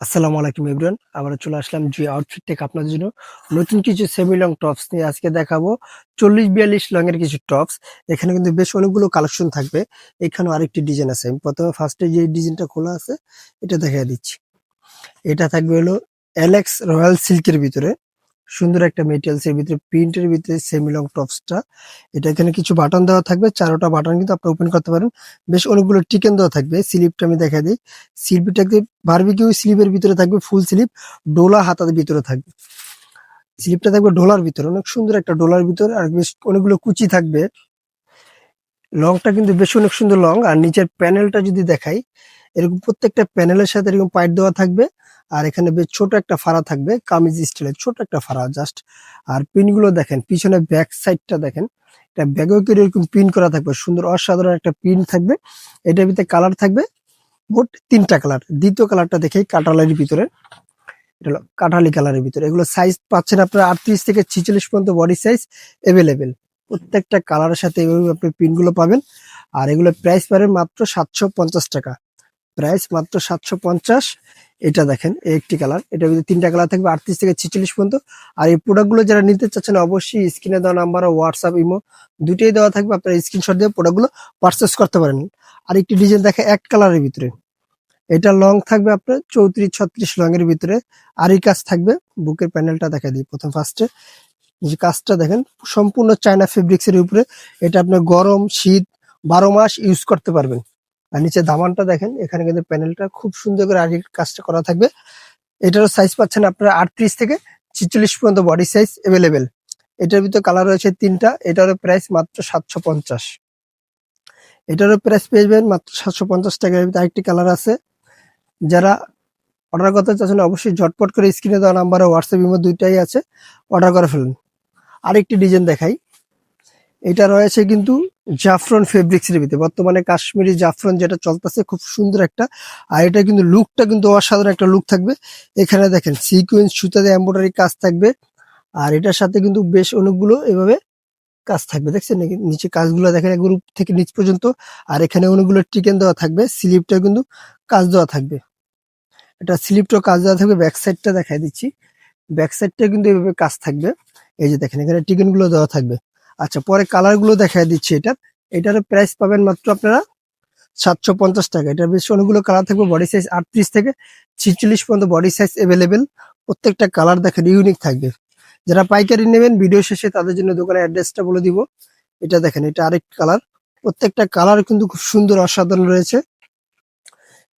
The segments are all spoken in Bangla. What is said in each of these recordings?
আসসালামু আলাইকুম এভরিওয়ান আমরা চলে আসলাম জি আউটফিট থেকে আপনাদের জন্য। নতুন কিছু সেমি লং টপস নিয়ে আজকে দেখাবো। চল্লিশ বিয়াল্লিশ লং এর কিছু টপস এখানে কিন্তু বেশ অনেকগুলো কালেকশন থাকবে। এখানেও আরেকটি ডিজাইন আছে। আমি প্রথমে ফার্স্টে যে ডিজাইনটা খোলা আছে, এটা দেখা দিচ্ছি। এটা থাকবে হলো অ্যালেক্স রয়্যাল সিল্কের ভিতরে। সুন্দর একটা মেটেরিয়ালস এর ভিতরে প্রিন্টের ভিতরে সেমি লং টপসটা এটা এখানে কিছু বাটন দেওয়া থাকবে, চারোটা বাটন কিন্তু আপনি ওপেন করতে পারেন। বেশ অনেকগুলো টিকেন দেওয়া থাকবে স্লিপটা আমি দেখা দিই। স্লিপটাকে বারবিকিউ স্লিপের ভিতরে থাকবে ফুল স্লিপ ডোলা হাতার ভিতরে থাকবে। স্লিপটা থাকবে ডোলার ভিতরে, অনেক সুন্দর একটা ডোলার ভিতরে, আর বেশ অনেকগুলো কুচি থাকবে। লংটা কিন্তু বেশ অনেক সুন্দর লং আর নিচের প্যানেলটা যদি দেখাই, এরকম প্রত্যেকটা প্যানেলের সাথে এরকম পাইট দেওয়া থাকবে। আর এখানে বেশ ছোট একটা ফাড়া থাকবে, কামিজ স্টাইলের ছোট একটা ফাড়া জাস্ট আর পিনগুলো দেখেন, পিছনে ব্যাক সাইডটা দেখেন, এটা ব্যাগেও করে এরকম পিন করা থাকবে, সুন্দর অসাধারণ একটা পিন থাকবে, এটার ভিতরে কালার থাকবে মোট তিনটা কালার দ্বিতীয় কালারটা দেখেই কাটালের ভিতরে, এটা হলো কাঠালি কালারের ভিতরে, এগুলো সাইজ পাচ্ছেন আপনারা আটত্রিশ থেকে ছিচল্লিশ পর্যন্ত বডি সাইজ এভেলেবেল প্রত্যেকটা কালারের সাথে এভাবে আপনি পিনগুলো পাবেন, আর এগুলো প্রাইস পাবেন মাত্র সাতশো পঞ্চাশ টাকা। প্রাইস মাত্র সাতশো পঞ্চাশ। এটা দেখেন, এই একটি কালার। এটা ভিতরে তিনটা কালার থাকবে, আটত্রিশ থেকে ছিচল্লিশ পর্যন্ত। আর এই প্রোডাক্টগুলো যারা নিতে চাচ্ছেন, অবশ্যই স্ক্রিনে দেওয়া নাম্বার হোয়াটসঅ্যাপ ইমো দুটোই দেওয়া থাকবে। আপনারা স্ক্রিনশট দিয়ে প্রোডাক্টগুলো পারচেস করতে পারেন। আর একটি ডিজাইন দেখে এক কালারের ভিতরে। এটা লং থাকবে আপনার চৌত্রিশ, ছত্রিশ লং এর ভিতরে। আর এই কাজ থাকবে, বুকের প্যানেলটা দেখা দিই প্রথম ফার্স্টে যে কাজটা দেখেন, সম্পূর্ণ চায়না ফেব্রিক্সের উপরে। এটা আপনার গরম, শীত, বারো মাস ইউজ করতে পারবেন। আর নিচে দামানটা দেখেন, এখানে কিন্তু প্যানেলটা খুব সুন্দর করে আর কাজটা করা থাকবে। এটারও সাইজ পাচ্ছেন আপনারা আটত্রিশ থেকে ছিচল্লিশ পর্যন্ত বডি সাইজ এভেলেবেল এটার ভিতরে কালার রয়েছে তিনটা, এটারও প্রাইস মাত্র সাতশো পঞ্চাশ। এটারও প্রাইস পেয়ে যাবেন মাত্র সাতশো পঞ্চাশ টাকার ভিতরে আরেকটি কালার আছে। যারা অর্ডার করতে চাচ্ছেন অবশ্যই ঝটপট করে স্ক্রিনে দেওয়া নাম্বারে হোয়াটসঅ্যাপ ইমো দুইটাই আছে অর্ডার করে ফেলুন। আরেকটি ডিজাইন দেখাই। এটা রয়েছে কিন্তু জাফরন ফেব্রিক্স এর ভিতরে। বর্তমানে কাশ্মীরি জাফরন যেটা চলতেছে খুব সুন্দর একটা। আর এটা কিন্তু লুকটা কিন্তু অসাধারণ একটা লুক থাকবে। এখানে দেখেন সিকুয়েন্স সুতাতে এম্ব্রয়ডারি কাজ থাকবে। আর এটার সাথে কিন্তু বেশ অনেকগুলো এভাবে কাজ থাকবে। দেখছেন নিচে কাজগুলো দেখেন উপর থেকে নিচ পর্যন্ত। আর এখানে অনেকগুলো টিকেন দেওয়া থাকবে। স্লিপটা কিন্তু কাজ দেওয়া থাকবে। এটা স্লিপটাও কাজ দেওয়া থাকবে। ব্যাক সাইডটা দেখাই দিচ্ছি। ব্যাক সাইডটা কিন্তু এভাবে কাজ থাকবে। এই যে দেখেন, এখানে টিকেনগুলো দেওয়া থাকবে। আচ্ছা পরে কালারগুলো দেখাই দিচ্ছি এটা। এটার প্রাইস পাবেন মাত্র আপনারা সাতশো পঞ্চাশ টাকা। এটা বেশ অনেকগুলো কালার থাকবে বডি সাইজ আটত্রিশ থেকে ছিচল্লিশ পর্যন্ত বডি সাইজ এভেলেবেল প্রত্যেকটা কালার দেখেন ইউনিক থাকবে। যারা পাইকারি নেবেন ভিডিও শেষে তাদের জন্য দোকানের অ্যাড্রেসটা বলে দিব। এটা দেখেন, এটা আরেক কালার প্রত্যেকটা কালার কিন্তু খুব সুন্দর, অসাধারণ রয়েছে।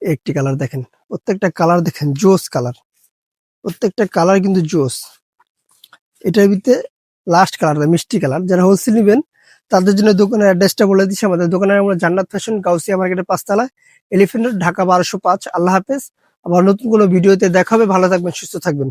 একটি কালার দেখেন, প্রত্যেকটা কালার দেখেন, জোস কালার প্রত্যেকটা কালার কিন্তু জোস। এটার ভিতরে লাস্ট কালার মিষ্টি কালার যারা হোলসেল নেবেন, তাদের জন্য দোকানের অ্যাড্রেসটা বলে দিচ্ছি। আমাদের দোকানের আমরা জান্নাত ফ্যাশন গাউসিয়া মার্কেটের পাঁচতলায় এলিফেন্ট ঢাকা বারোশো পাঁচ। আল্লাহ হাফেজ। আবার নতুন কোনো ভিডিওতে দেখাবে ভালো থাকবেন, সুস্থ থাকবেন।